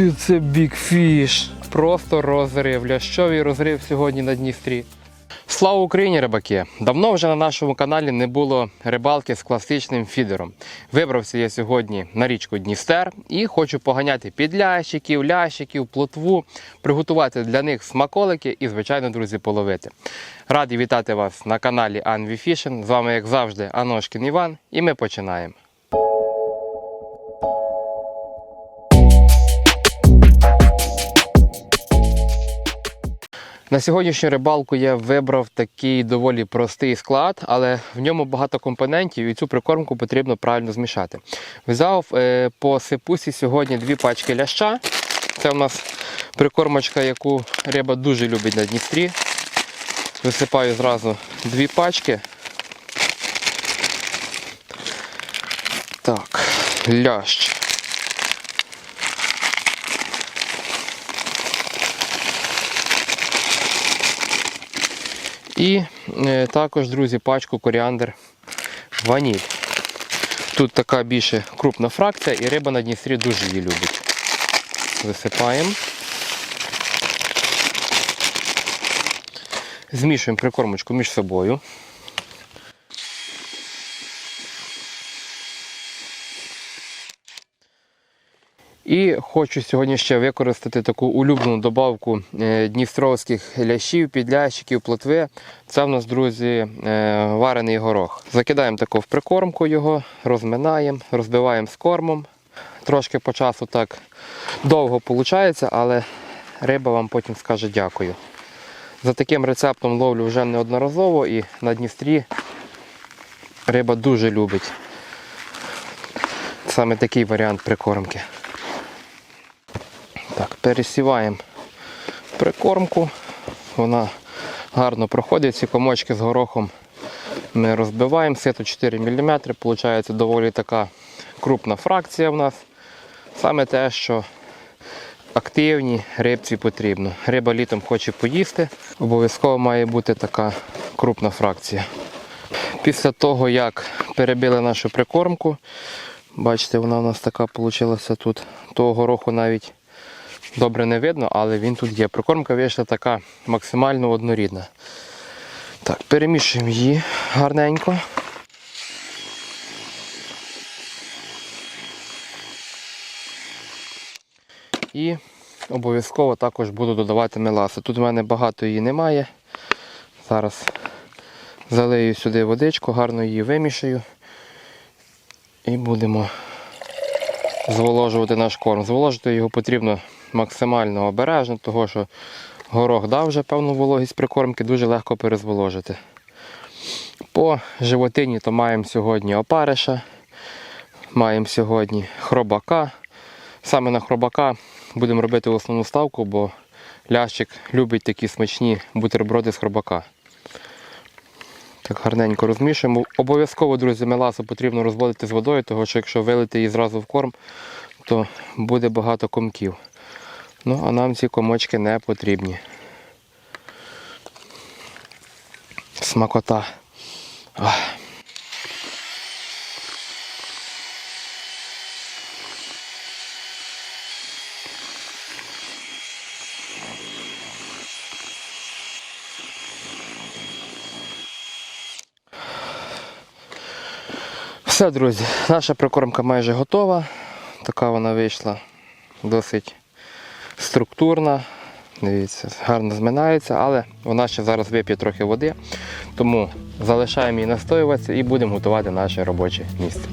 Ти, це бікфіш. Просто розрив. Лящовий розрив сьогодні на Дністрі. Слава Україні, рибаки! Давно вже на нашому каналі не було рибалки з класичним фідером. Вибрався я сьогодні на річку Дністер і хочу поганяти підлящиків, лящиків, плотву, приготувати для них смаколики і, звичайно, друзі, половити. Радий вітати вас на каналі Anvi Fishing. З вами, як завжди, Аношкін Іван, і ми починаємо. На сьогоднішню рибалку я вибрав такий доволі простий склад, але в ньому багато компонентів і цю прикормку потрібно правильно змішати. Взяв е, по сипусі сьогодні дві пачки ляща. Це у нас прикормочка, яку риба дуже любить на Дністрі. Висипаю зразу дві пачки. Так, лящ. І е, також, друзі, пачку коріандр ваніль. Тут така більше крупна фракція і риба на Дністрі дуже її любить. Висипаємо. Змішуємо прикормочку між собою. І хочу сьогодні ще використати таку улюблену добавку е, дністровських лящів, підлящиків, плотви. Це в нас, друзі, е, варений горох. Закидаємо таку в прикормку його, розминаємо, розбиваємо з кормом. Трошки по часу так довго виходить, але риба вам потім скаже дякую. За таким рецептом ловлю вже неодноразово і на Дністрі риба дуже любить саме такий варіант прикормки. Так, пересіваємо прикормку. Вона гарно проходить. Ці комочки з горохом ми розбиваємо. Сито 4 мм. Получається доволі така крупна фракція в нас. Саме те, що активній рибці потрібно. Риба літом хоче поїсти, обов'язково має бути така крупна фракція. Після того, як перебили нашу прикормку, бачите, вона у нас така вийшла тут, того гороху навіть добре не видно, але він тут є. Прикормка вийшла така максимально однорідна. Так, перемішуємо її гарненько. І обов'язково також буду додавати меласу. Тут в мене багато її немає. Зараз залию сюди водичку, гарно її вимішаю. І будемо зволожувати наш корм. Зволожити його потрібно максимально обережно, тому що горох дав вже певну вологість прикормки, дуже легко перезволожити. По животині то маємо сьогодні опариша, маємо сьогодні хробака. Саме на хробака будемо робити основну ставку, бо лящик любить такі смачні бутерброди з хробака. Так гарненько розмішуємо. Обов'язково, друзі, меласу потрібно розводити з водою, тому що якщо вилити її зразу в корм, то буде багато комків. Ну, а нам ці комочки не потрібні. Смакота. Ах. Все, друзі, наша прикормка майже готова. Така вона вийшла досить структурна. Дивіться, гарно зминається, але вона ще зараз вип'є трохи води. Тому залишаємо її настоюватися і будемо готувати наше робоче місце.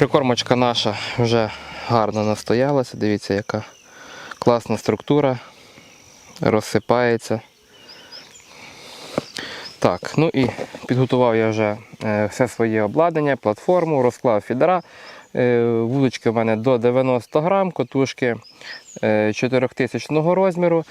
Прикормочка наша вже гарно настоялася. Дивіться, яка класна структура. Розсипається. Так, ну і підготував я вже е, все своє обладнання, платформу, розклав фідера. Е, Вудочки в мене до 90 грам, котушки 4000 розміру.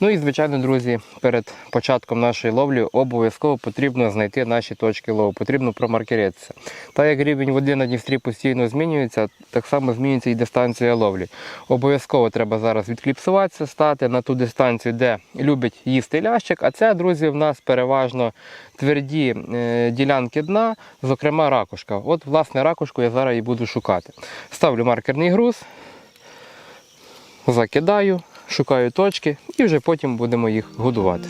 Ну і, звичайно, друзі, перед початком нашої ловлі обов'язково потрібно знайти наші точки лову, потрібно промаркеритися. Так як рівень води на Дністрі постійно змінюється, так само змінюється і дистанція ловлі. Обов'язково треба зараз відкліпсуватися, стати на ту дистанцію, де любить їсти лящик. А це, друзі, в нас переважно тверді е, ділянки дна, зокрема ракушка. От, власне, ракушку я зараз і буду шукати. Ставлю маркерний груз, закидаю, шукаю точки і вже потім будемо їх годувати.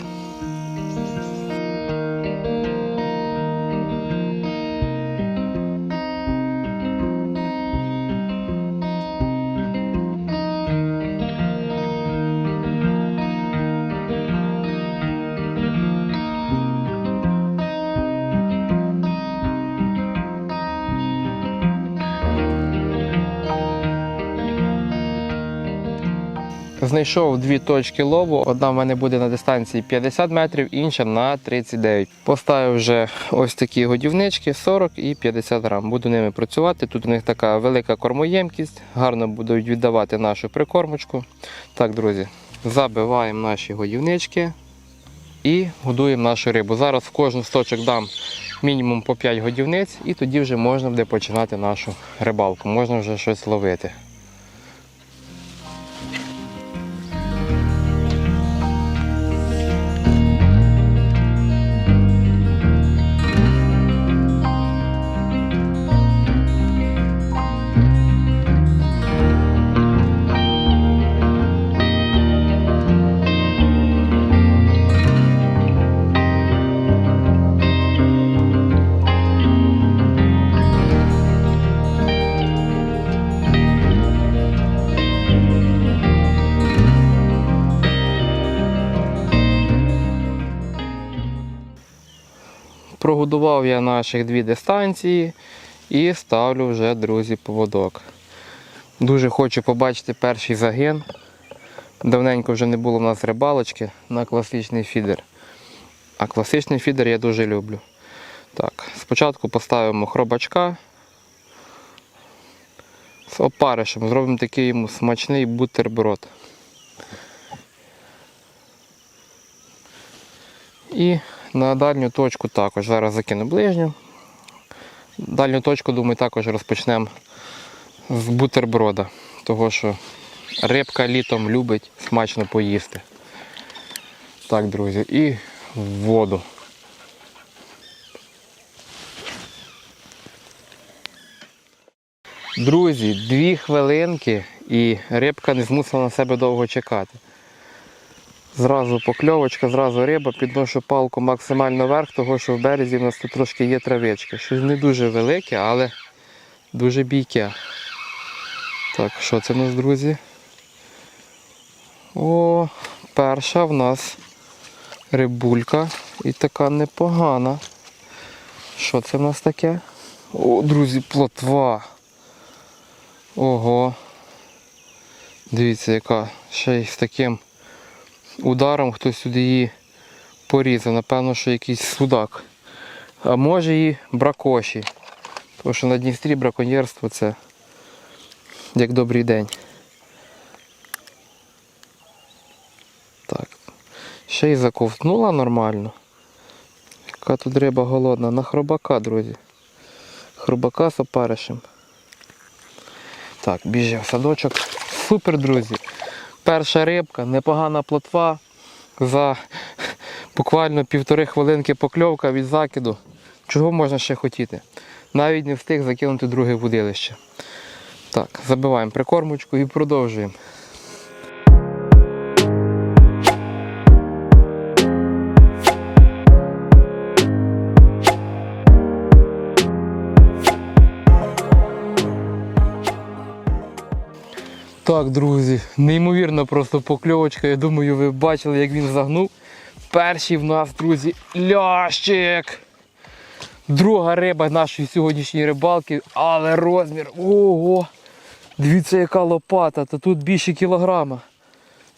Знайшов дві точки лову. Одна в мене буде на дистанції 50 метрів, інша на 39. Поставив вже ось такі годівнички 40 і 50 грам. Буду ними працювати. Тут у них така велика кормоємкість, гарно будуть віддавати нашу прикормочку. Так, друзі, забиваємо наші годівнички і годуємо нашу рибу. Зараз в кожну з точок дам мінімум по 5 годівниць, і тоді вже можна буде починати нашу рибалку. Можна вже щось ловити. Прогодував я наших дві дистанції і ставлю вже, друзі, поводок. Дуже хочу побачити перший загин. Давненько вже не було в нас рибалочки на класичний фідер. А класичний фідер я дуже люблю. Так, Спочатку поставимо хробачка з опаришем, зробимо такий йому смачний бутерброд. І на дальню точку також. Зараз закину ближню. Дальню точку, думаю, також розпочнемо з бутерброда. Того що рибка літом любить смачно поїсти. Так, друзі, і в воду. Друзі, дві хвилинки і рибка не змусила на себе довго чекати. Зразу покльовочка, зразу риба, підношу палку максимально вверх, того що в березі в нас тут трошки є травички. Щось не дуже велике, але дуже бійке. Так, що це в нас, друзі? О, перша в нас рибулька і така непогана. Що це в нас таке? О, друзі, плотва. Ого. Дивіться, яка ще й з таким ударом хтось сюди її порізав. Напевно, що якийсь судак. А може і бракоші. Тому що на Дністрі браконьєрство це як добрий день. Так. Ще й заковтнула нормально. Яка тут риба голодна. На хробака, друзі. Хробака з опаришем. Так, біжи в садочок. Супер, друзі. Перша рибка, непогана плотва. За буквально півтори хвилинки покльовка від закиду. Чого можна ще хотіти? Навіть не встиг закинути друге вудилище. Так, забиваємо прикормочку і продовжуємо. Так, друзі, неймовірно просто покльовочка. Я думаю, ви бачили, як він загнув. Перший в нас, друзі, лящик. Друга риба нашої сьогоднішньої рибалки, але розмір. Ого! Дивіться, яка лопата, та тут більше кілограма.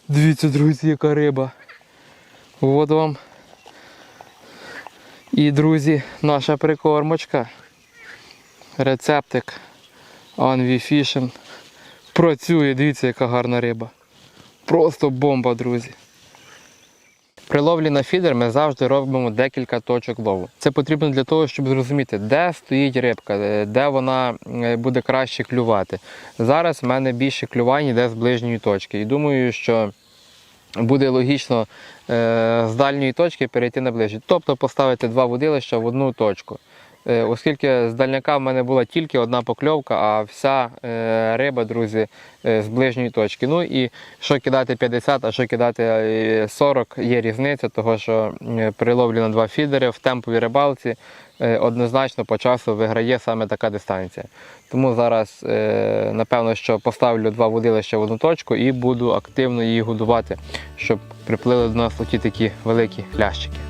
Дивіться, друзі, яка риба. От вам. І, друзі, наша прикормочка. Рецептик Anvi Fishing. Працює, дивіться, яка гарна риба. Просто бомба, друзі. При ловлі на фідер ми завжди робимо декілька точок лову. Це потрібно для того, щоб зрозуміти, де стоїть рибка, е, де вона е, буде краще клювати. Зараз в мене більше клювань йде з ближньої точки. І думаю, що буде логічно е, з дальньої точки перейти на ближню. Тобто поставити два водилища в одну точку. Е, Оскільки з дальняка в мене була тільки одна покльовка, а вся е, риба, друзі, е, з ближньої точки. Ну і що кидати 50, а що кидати е, 40, є різниця, того що при ловлі на два фідери в темповій рибалці однозначно по часу виграє саме така дистанція. Тому зараз, напевно, що поставлю два водилища в одну точку і буду активно її годувати, щоб приплили до нас оті такі великі лящики.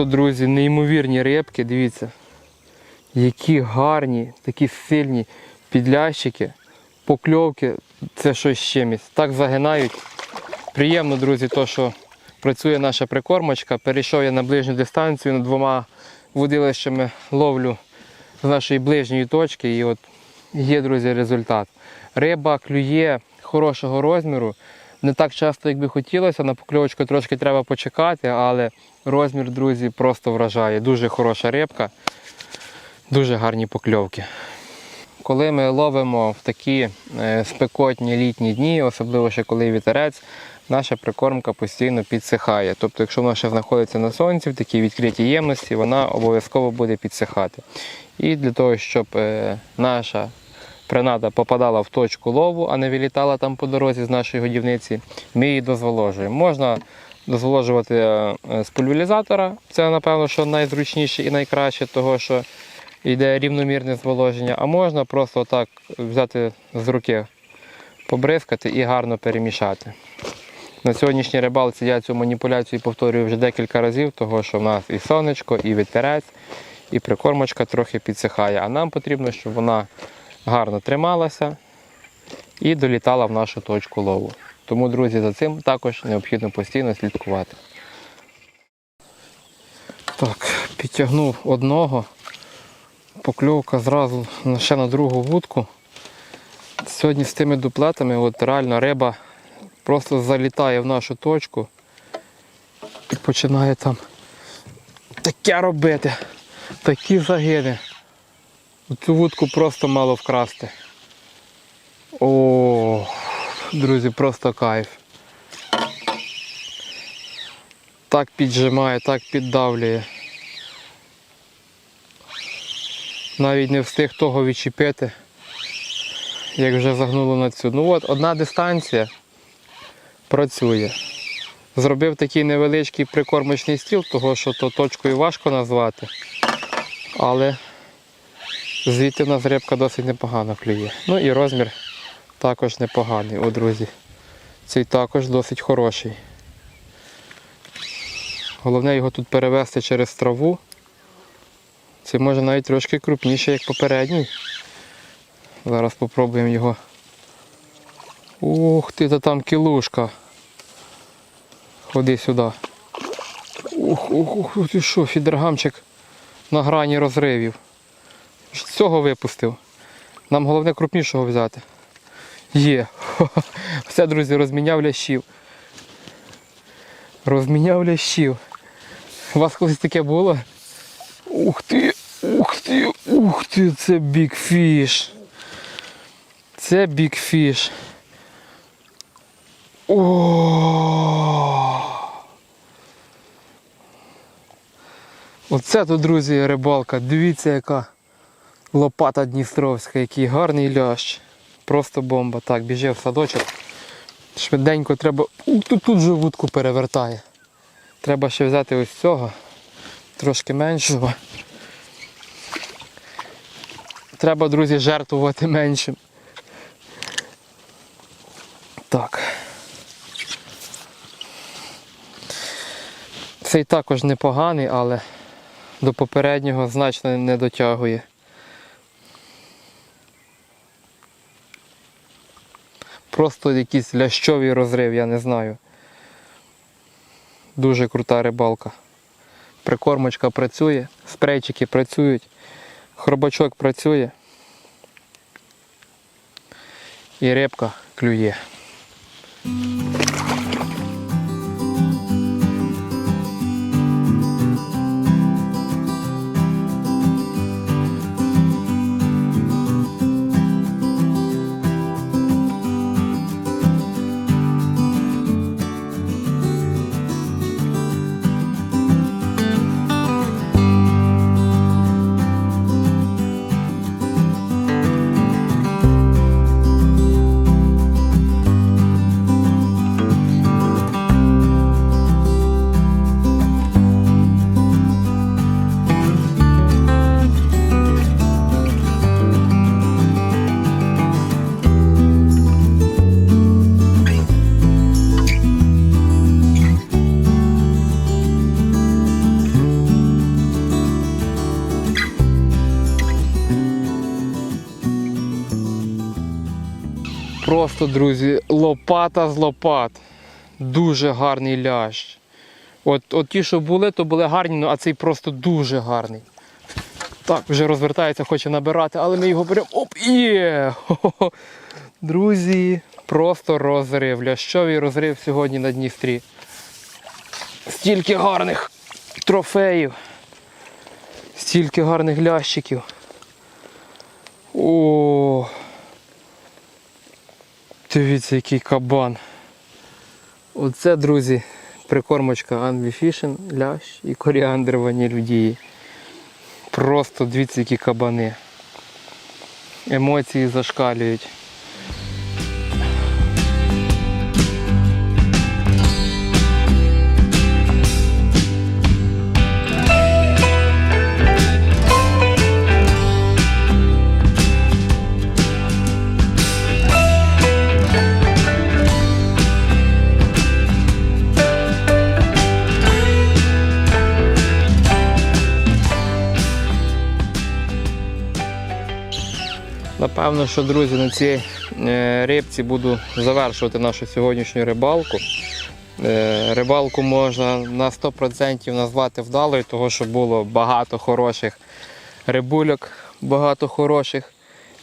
Просто, друзі, неймовірні рибки, дивіться. Які гарні, такі сильні підлящики, покльовки, це щось чимось. Так загинають. Приємно, друзі, то, що працює наша прикормочка. Перейшов я на ближню дистанцію, на двома водилищами ловлю з нашої ближньої точки. І от є, друзі, результат. Риба клює хорошого розміру. Не так часто, як би хотілося, на покльовочку трошки треба почекати, але розмір, друзі, просто вражає. Дуже хороша рибка, дуже гарні покльовки. Коли ми ловимо в такі е, спекотні літні дні, особливо ще коли вітерець, наша прикормка постійно підсихає. Тобто, якщо вона ще знаходиться на сонці, в такій відкритій ємності, вона обов'язково буде підсихати. І для того, щоб е, наша принада попадала в точку лову, а не вилітала там по дорозі з нашої годівниці, ми її дозволожуємо. Можна дозволожувати е, з пульверізатора, це напевно, що найзручніше і найкраще, того що йде рівномірне зволоження, а можна просто так взяти з руки, побризкати і гарно перемішати. На сьогоднішній рибалці я цю маніпуляцію повторюю вже декілька разів, того що в нас і сонечко, і вітерець, і прикормочка трохи підсихає. А нам потрібно, щоб вона гарно трималася і долітала в нашу точку лову. Тому, друзі, за цим також необхідно постійно слідкувати. Так, підтягнув одного. Покльовка зразу ще на другу вудку. Сьогодні з тими дуплетами от реально риба просто залітає в нашу точку і починає там таке робити, такі загини. Цю вудку просто мало вкрасти. О, друзі, просто кайф. Так піджимає, так піддавлює. Навіть не встиг того відчепити, як вже загнуло на цю. Ну от, одна дистанція працює. Зробив такий невеличкий прикормочний стіл, того що то точкою важко назвати. Але звідти в нас рибка досить непогано клює. Ну і розмір також непоганий, о, друзі. Цей також досить хороший. Головне його тут перевести через траву. Це може навіть трошки крупніше, як попередній. Зараз спробуємо його. Ух ти, та там кілушка. Ходи сюди. Ух, ух, ух, ти що, фідергамчик на грані розривів. З цього випустив. Нам головне крупнішого взяти. Є. Все, друзі, розміняв лящів. Розміняв лящів. У вас колись таке було? Ух ти, ух ти, ух ти, це бікфіш. Це бікфіш. О! Оце тут, друзі, рибалка. Дивіться, яка лопата Дністровська, який гарний лящ. Просто бомба. Так, біжи в садочок. Швиденько треба. Ух, тут, тут же вудку перевертає. Треба ще взяти ось цього, трошки меншого. Треба, друзі, жертвувати меншим. Так. Цей також непоганий, але до попереднього значно не дотягує. Просто якийсь лящовий розрив, я не знаю. Дуже крута рибалка. Прикормочка працює, спрейчики працюють, хробачок працює. І рибка клює. Просто, друзі, лопата з лопат. Дуже гарний лящ. От, от ті, що були, то були гарні, ну, а цей просто дуже гарний. Так, вже розвертається, хоче набирати, але ми його беремо. Оп, є! Хо-хо-хо. Друзі, просто розрив. Лящовий розрив сьогодні на Дністрі. Стільки гарних трофеїв. Стільки гарних лящиків. О, Дивіться, який кабан. Оце, друзі, прикормочка Fishing, лящ і коріандр ванілюдії. Просто дивіться, які кабани. Емоції зашкалюють. Напевно, що, друзі, на цій е, рибці буду завершувати нашу сьогоднішню рибалку. Е, Рибалку можна на 100% назвати вдалою, тому що було багато хороших рибульок, багато хороших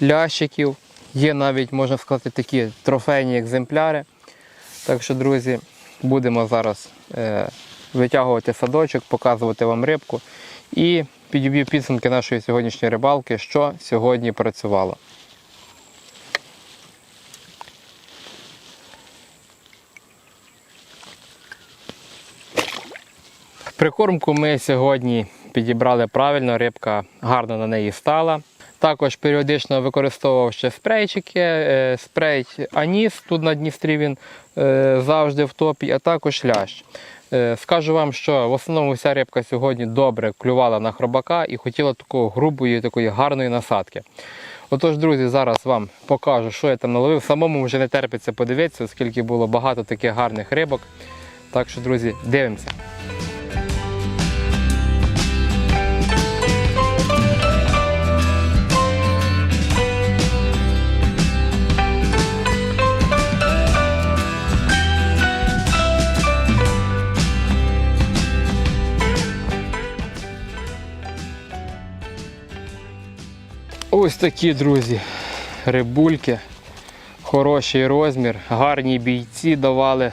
лящиків. Є навіть, можна сказати, такі трофейні екземпляри. Так що, друзі, будемо зараз е, витягувати садочок, показувати вам рибку і підіб'ю підсумки нашої сьогоднішньої рибалки, що сьогодні працювало. Прикормку ми сьогодні підібрали правильно, рибка гарно на неї стала. Також періодично використовував ще спрейчики, е, спрей Аніс, тут на Дністрі він е, завжди в топі, а також лящ. Е, Скажу вам, що в основному вся рибка сьогодні добре клювала на хробака і хотіла такої грубої, такої гарної насадки. Отож, друзі, зараз вам покажу, що я там наловив. Самому вже не терпиться подивитися, оскільки було багато таких гарних рибок. Так що, друзі, дивимося. Ось такі, друзі, рибульки. Хороший розмір, гарні бійці давали,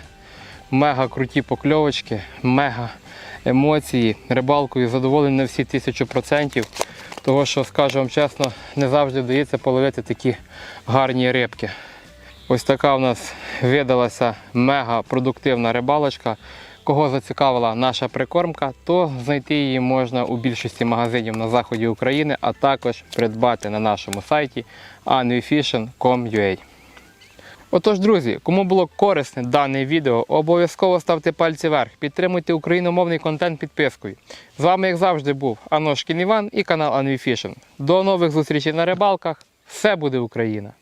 мега круті покльовочки, мега емоції, рибалкою задоволені на всі тисячу процентів. Того, що, скажу вам чесно, не завжди вдається половити такі гарні рибки. Ось така в нас видалася мега продуктивна рибалочка. Кого зацікавила наша прикормка, то знайти її можна у більшості магазинів на заході України, а також придбати на нашому сайті anwifishing.com.ua. Отож, друзі, кому було корисне дане відео, обов'язково ставте пальці вверх, підтримуйте україномовний контент підпискою. З вами, як завжди, був Аношкін Іван і канал Anwifishing. До нових зустрічей на рибалках. Все буде Україна!